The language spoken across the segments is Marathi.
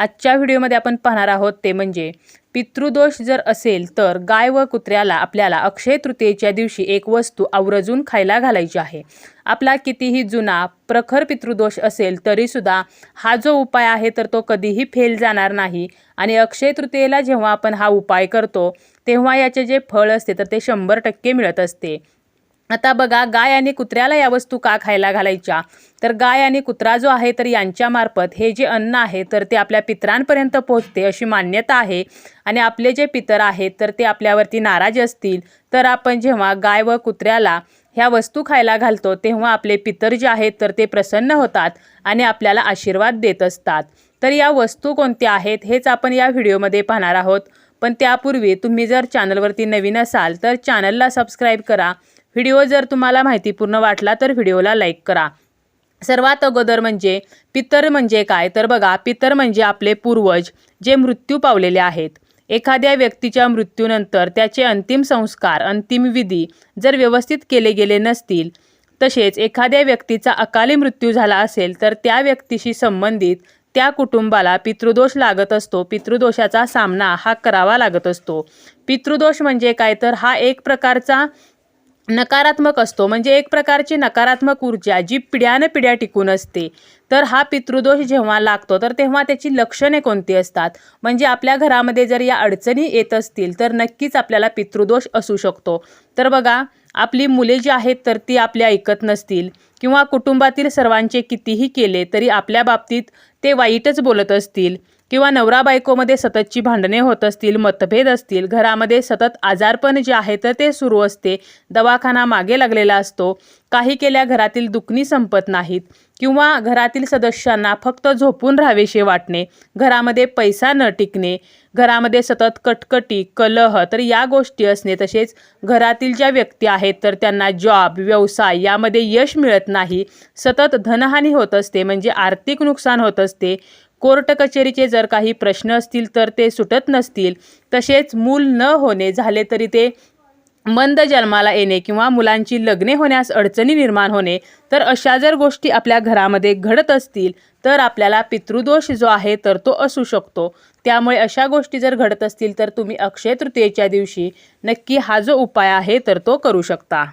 आजच्या व्हिडिओमध्ये आपण पाहणार आहोत ते म्हणजे पितृदोष जर असेल तर गाय व कुत्र्याला आपल्याला अक्षय तृतीयेच्या दिवशी एक वस्तू आवर्जून खायला घालायची आहे. आपला कितीही जुना प्रखर पितृदोष असेल तरीसुद्धा हा जो उपाय आहे तर तो कधीही फेल जाणार नाही. आणि अक्षय तृतीयेला जेव्हा आपण हा उपाय करतो तेव्हा याचे जे फळ असते तर ते शंभर टक्के मिळत असते. आता बघा गाय आणि कुत्र्याला या वस्तू का खायला घालायच्या? तर गाय आणि कुत्रा जो आहे तर यांच्यामार्फत हे जे अन्न आहे तर ते आपल्या पितरांपर्यंत पोहोचते अशी मान्यता आहे. आणि आपले जे पितर आहेत तर ते आपल्यावरती नाराज असतील. तर आपण जेव्हा गाय व कुत्र्याला ह्या वस्तू खायला घालतो तेव्हा आपले पितर जे आहेत तर ते प्रसन्न होतात आणि आपल्याला आशीर्वाद देत असतात. तर या वस्तू कोणत्या आहेत हेच आपण या व्हिडिओमध्ये पाहणार आहोत. पण त्यापूर्वी तुम्ही जर चॅनलवरती नवीन असाल तर चॅनलला सबस्क्राईब करा. व्हिडिओ जर तुम्हाला माहितीपूर्ण वाटला तर व्हिडिओला लाईक करा. सर्वात अगोदर म्हणजे पितर म्हणजे काय? तर बघा पितर म्हणजे आपले पूर्वज जे मृत्यू पावलेले आहेत. एखाद्या व्यक्तीच्या मृत्यूनंतर त्याचे अंतिम संस्कार अंतिम विधी जर व्यवस्थित केले गेले नसतील तसेच एखाद्या व्यक्तीचा अकाली मृत्यू झाला असेल तर त्या व्यक्तीशी संबंधित त्या कुटुंबाला पितृदोष लागत असतो. पितृदोषाचा सामना हा करावा लागत असतो. पितृदोष म्हणजे काय? तर हा एक प्रकारचा नकारात्मक असतो. म्हणजे एक प्रकारची नकारात्मक ऊर्जा जी पिढ्यानं पिढ्या टिकून असते. तर हा पितृदोष जेव्हा लागतो तर तेव्हा त्याची लक्षणे कोणती असतात? म्हणजे आपल्या घरामध्ये जर या अडचणी येत असतील तर नक्कीच आपल्याला पितृदोष असू शकतो. तर बघा आपली मुले जी आहेत तर ती आपल्या ऐकत नसतील किंवा कुटुंबातील सर्वांचे कितीही केले तरी आपल्या बाबतीत ते वाईटच बोलत असतील. किंवा नवरा बायकोमध्ये सततची भांडणे होत असतील मतभेद असतील घरामध्ये सतत आजारपण जे आहे तर ते सुरू असते दवाखाना मागे लागलेला असतो काही केल्या घरातील दुखणी संपत नाहीत किंवा घरातील सदस्यांना फक्त झोपून राहावेसे वाटणे घरामध्ये पैसा न टिकणे घरामध्ये सतत कटकटी कलह तर या गोष्टी असणे तसेच घरातील ज्या व्यक्ती आहेत तर त्यांना जॉब व्यवसाय यामध्ये यश मिळत नाही सतत धनहानी होत असते म्हणजे आर्थिक नुकसान होत असते कोर्ट कचेरीचे जर काही प्रश्न असतील तर ते सुटत नसतील. तसेच मूल न होणे झाले तरी ते मंद जन्माला येणे किंवा मुलांची लग्ने होण्यास अडचणी निर्माण होणे तर अशा जर गोष्टी आपल्या घरामध्ये घडत असतील तर आपल्याला पितृदोष जो आहे तर तो असू शकतो. त्यामुळे अशा गोष्टी जर घडत असतील तर तुम्ही अक्षय तृतीयेच्या दिवशी नक्की हा जो उपाय आहे तर तो करू शकता.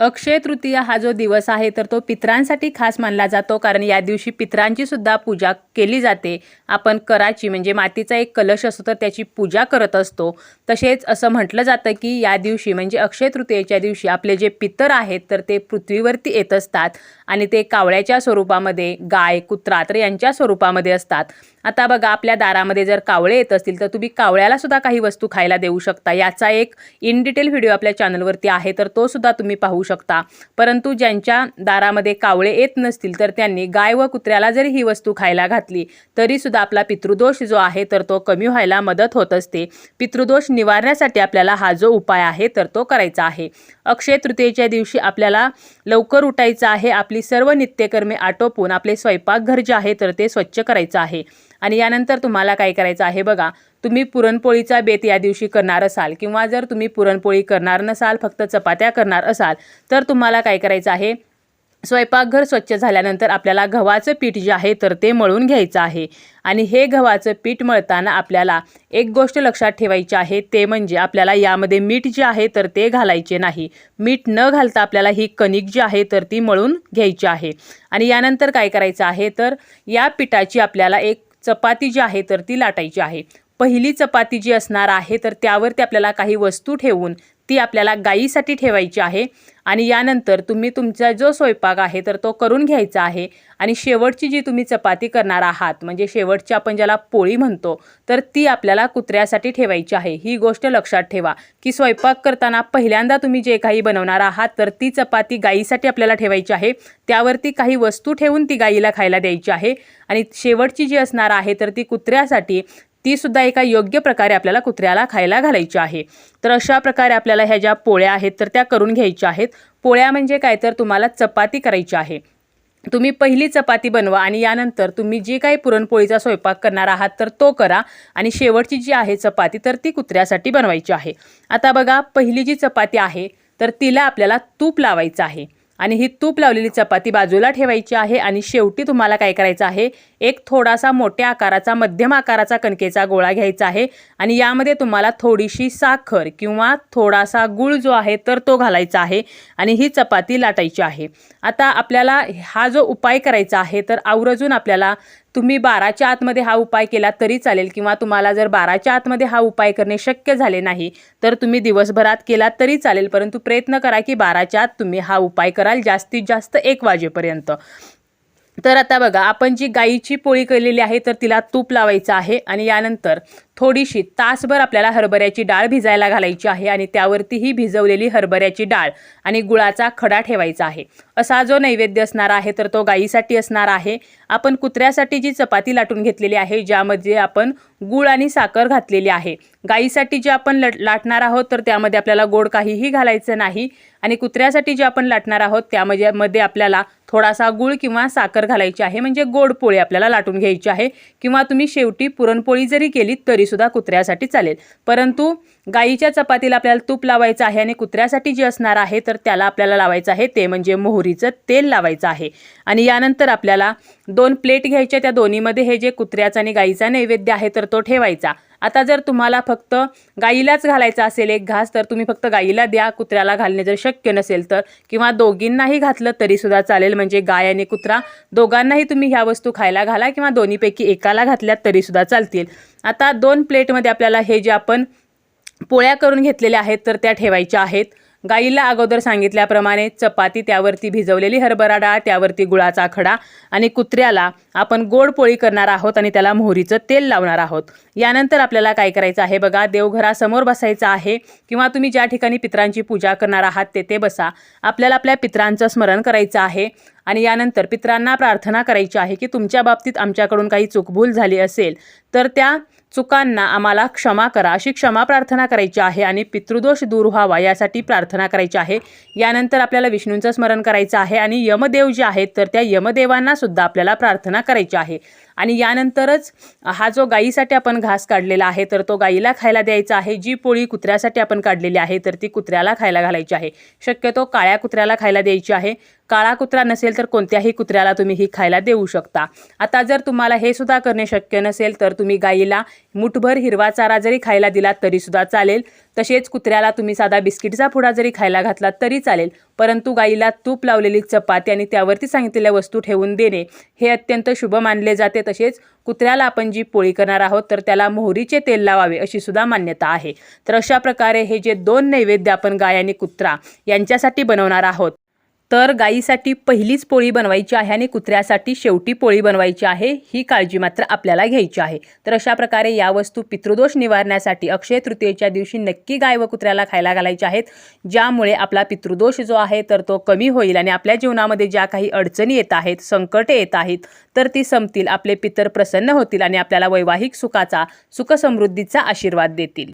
अक्षय तृतीया हा जो दिवस आहे तर तो पितरांसाठी खास मानला जातो कारण या दिवशी पित्रांची सुद्धा पूजा केली जाते. आपण कराची म्हणजे मातीचा एक कलश असतो तर त्याची पूजा करत असतो. तसेच असं म्हटलं जातं की या दिवशी म्हणजे अक्षय तृतीयेच्या दिवशी आपले जे पितर आहेत तर ते पृथ्वीवरती येत असतात. आणि ते कावळ्याच्या स्वरूपामध्ये गाय कुत्रा तर यांच्या स्वरूपामध्ये असतात. आता बघा आपल्या दारामध्ये जर कावळे येत असतील तर तुम्ही कावळ्याला सुद्धा काही वस्तू खायला देऊ शकता. याचा एक इन डिटेल व्हिडिओ आपल्या चॅनलवरती आहे तर तो सुद्धा तुम्ही पाहू शकता. परंतु ज्यांच्या दारामध्ये कावळे येत नसतील तर त्यांनी गाय व कुत्र्याला जरी ही वस्तू खायला घातली तरी सुद्धा आपला पितृदोष जो आहे तर तो कमी व्हायला मदत होत असते. पितृदोष निवारण्यासाठी आपल्याला हा जो उपाय आहे तर तो करायचा आहे. अक्षय तृतीयेच्या दिवशी आपल्याला लवकर उठायचं आहे. आपली सर्व नित्यकर्मे आटोपून आपले स्वयंपाकघर जे आहे तर ते स्वच्छ करायचं आहे. आणि यानंतर तुम्हाला काय करायचं आहे बघा तुम्ही पुरणपोळीचा बेत या दिवशी करणार असाल किंवा जर तुम्ही पुरणपोळी करणार नसाल फक्त चपात्या करणार असाल तर तुम्हाला काय करायचं आहे? स्वयंपाकघर स्वच्छ झाल्यानंतर आपल्याला गव्हाचं पीठ जे आहे तर ते मळून घ्यायचं आहे. आणि हे गव्हाचं पीठ मळताना आपल्याला एक गोष्ट लक्षात ठेवायची आहे ते म्हणजे आपल्याला यामध्ये मीठ जे आहे तर ते घालायचे नाही. मीठ न घालता आपल्याला ही कणिक जी आहे तर ती मळून घ्यायची आहे. आणि यानंतर काय करायचं आहे तर या पिठाची आपल्याला एक चपाती जी आहे तर ती लाटायची आहे. पहिली चपाती जी असणार आहे तर त्यावरती आपल्याला काही वस्तू ठेवून ती आपल्याला गाईसाठी ठेवायची आहे. आणि यानंतर तुम्ही तुमचा जो स्वयंपाक आहे तर तो करून घ्यायचा आहे. आणि शेवटची जी तुम्ही चपाती करणार आहात म्हणजे शेवटची आपण ज्याला पोळी म्हणतो तर ती आपल्याला कुत्र्यासाठी ठेवायची आहे. ही गोष्ट लक्षात ठेवा की स्वयंपाक करताना पहिल्यांदा तुम्ही जे काही बनवणार आहात तर ती चपाती गाईसाठी आपल्याला ठेवायची आहे. त्यावरती काही वस्तू ठेवून ती गाईला खायला द्यायची आहे. आणि शेवटची जी असणार आहे तर ती कुत्र्यासाठी ती सुद्धा एका योग्य प्रकारे आपल्याला कुत्र्याला खायला घालायची आहे. तर अशा प्रकारे आपल्याला ह्या ज्या पोळ्या आहेत तर त्या करून घ्यायच्या आहेत. पोळ्या म्हणजे काय? तर तुम्हाला चपाती करायची आहे. तुम्ही पहिली चपाती बनवा आणि यानंतर तुम्ही जी काही पुरणपोळीचा स्वयंपाक करणार आहात तर तो करा. आणि शेवटची जी आहे चपाती तर ती कुत्र्यासाठी बनवायची आहे. आता बघा पहिली जी चपाती आहे तर तिला आपल्याला तूप लावायचं आहे. आणि ही तूप लावलेली चपाती बाजूला ठेवायची आहे आणि शेवटी तुम्हाला काय करायचं आहे एक थोडासा मोठ्या आकाराचा मध्यम आकाराचा कणकेचा गोळा घ्यायचा आहे आणि यामध्ये तुम्हाला थोडीशी साखर किंवा थोडासा गूळ जो आहे तर तो घालायचा आहे आणि ही चपाती लाटायची आहे. आता आपल्याला हा जो उपाय करायचा आहे तर आवर्जून आपल्याला तुम्ही बाराच्या आतमध्ये हा उपाय केला तरी चालेल किंवा तुम्हाला जर बाराच्या आतमध्ये हा उपाय करणे शक्य झाले नाही तर तुम्ही दिवसभरात केला तरी चालेल. परंतु प्रयत्न करा की बाराच्या आत तुम्ही हा उपाय कराल जास्तीत जास्त एक वाजेपर्यंत. तर आता बघा आपण जी गाईची पोळी केलेली आहे तर तिला तूप लावायचं आहे आणि यानंतर थोडीशी तासभर आपल्याला हरभऱ्याची डाळ भिजायला घालायची आहे आणि त्यावरती ही भिजवलेली हरभऱ्याची डाळ आणि गुळाचा खडा ठेवायचा आहे. असा जो नैवेद्य असणार आहे तर तो गाईसाठी असणार आहे. आपण कुत्र्यासाठी जी चपाती लाटून घेतलेली आहे ज्यामध्ये आपण गुळ आणि साखर घातलेली आहे. गाईसाठी जे आपण लट लाटणार आहोत तर त्यामध्ये आपल्याला गोड काहीही घालायचं नाही. आणि कुत्र्यासाठी जे आपण लाटणार आहोत त्यामध्ये मध्ये आपल्याला थोडासा गुळ किंवा साखर घालायची आहे. म्हणजे गोड पोळी आपल्याला लाटून घ्यायची आहे. किंवा तुम्ही शेवटी पुरणपोळी जरी केली तरी सुद्धा कुत्र्यासाठी चालेल. परंतु गाईच्या चपातीला आपल्याला तूप लावायचं आहे आणि कुत्र्यासाठी जे असणार आहे तर त्याला आपल्याला लावायचं आहे ते म्हणजे मोहरीचं तेल लावायचं आहे. आणि यानंतर आपल्याला दोन प्लेट घ्यायच्या त्या दोन्हीमध्ये हे जे कुत्र्याचा आणि गाईचा नैवेद्य आहे तर तो ठेवायचा. आता जर तुम्हाला फक्त गाईलाच घालायचा असेल एक घास तर तुम्ही फक्त गाईला द्या कुत्र्याला घालणे जर शक्य नसेल तर. किंवा दोघींनाही घातलं तरीसुद्धा चालेल म्हणजे गाय आणि कुत्रा. दोघांनाही तुम्ही ह्या वस्तू खायला घाला किंवा दोन्हीपैकी एकाला घातल्यात तरीसुद्धा चालतील. आता दोन प्लेटमध्ये आपल्याला हे जे आपण पोळ्या करून घेतलेल्या आहेत तर त्या ठेवायच्या आहेत. गाईला अगोदर सांगितल्याप्रमाणे चपाती त्यावरती भिजवलेली हरभरा डाळ त्यावरती गुळाचा खडा आणि कुत्र्याला आपण गोड पोळी करणार आहोत आणि त्याला मोहरीचं तेल लावणार आहोत. यानंतर आपल्याला काय करायचं आहे बघा देवघरासमोर बसायचं आहे किंवा तुम्ही ज्या ठिकाणी पित्रांची पूजा करणार आहात तेथे बसा. आपल्याला आपल्या पित्रांचं स्मरण करायचं आहे. आणि यानंतर पित्रांना प्रार्थना करायची आहे की तुमच्या बाबतीत आमच्याकडून काही चुकभूल झाली असेल तर त्या चुकांना आम्हाला क्षमा करा अशी क्षमा प्रार्थना करायची आहे आणि पितृदोष दूर व्हावा यासाठी प्रार्थना करायची आहे. यानंतर आपल्याला विष्णूंचं स्मरण करायचं आहे आणि यमदेव जे आहेत तर त्या यमदेवांना सुद्धा आपल्याला प्रार्थना करायची आहे. आणि यानंतरच हा जो गाईसाठी आपण घास काढलेला आहे तर तो गाईला खायला द्यायचा आहे. जी पोळी कुत्र्यासाठी आपण काढलेली आहे तर ती कुत्र्याला खायला घालायची आहे. शक्यतो काळ्या कुत्र्याला खायला द्यायची आहे. काळा कुत्रा नसेल तर कोणत्याही कुत्र्याला तुम्ही ही खायला देऊ शकता. आता जर तुम्हाला हे सुद्धा करणे शक्य नसेल तर तुम्ही गाईला मुठभर हिरवा चारा जरी खायला दिला तरीसुद्धा चालेल. तसेच कुत्र्याला तुम्ही साधा बिस्किटचा पुडा जरी खायला घातला तरी चालेल परंतु गाईला तूप लावलेली चपाती आणि त्यावरती सांगितलेल्या वस्तू ठेवून देणे हे अत्यंत शुभ मानले जाते. तसेच कुत्र्याला आपण जी पोळी करणार आहोत तर त्याला मोहरीचे तेल लावावे अशी सुद्धा मान्यता आहे. तर अशा प्रकारे हे जे दोन नैवेद्य आपण गाय आणि कुत्रा यांच्यासाठी बनवणार आहोत तर गाईसाठी पहिलीच पोळी बनवायची आहे आणि कुत्र्यासाठी शेवटी पोळी बनवायची आहे ही काळजी मात्र आपल्याला घ्यायची आहे. तर अशा प्रकारे या वस्तू पितृदोष निवारण्यासाठी अक्षय तृतीयेच्या दिवशी नक्की गाय व कुत्र्याला खायला घालायच्या आहेत. ज्यामुळे आपला पितृदोष जो आहे तर तो कमी होईल आणि आपल्या जीवनामध्ये ज्या काही अडचणी येत आहेत संकटे येत आहेत तर ती संपतील आपले पितर प्रसन्न होतील आणि आपल्याला वैवाहिक सुखाचा सुखसमृद्धीचा आशीर्वाद देतील.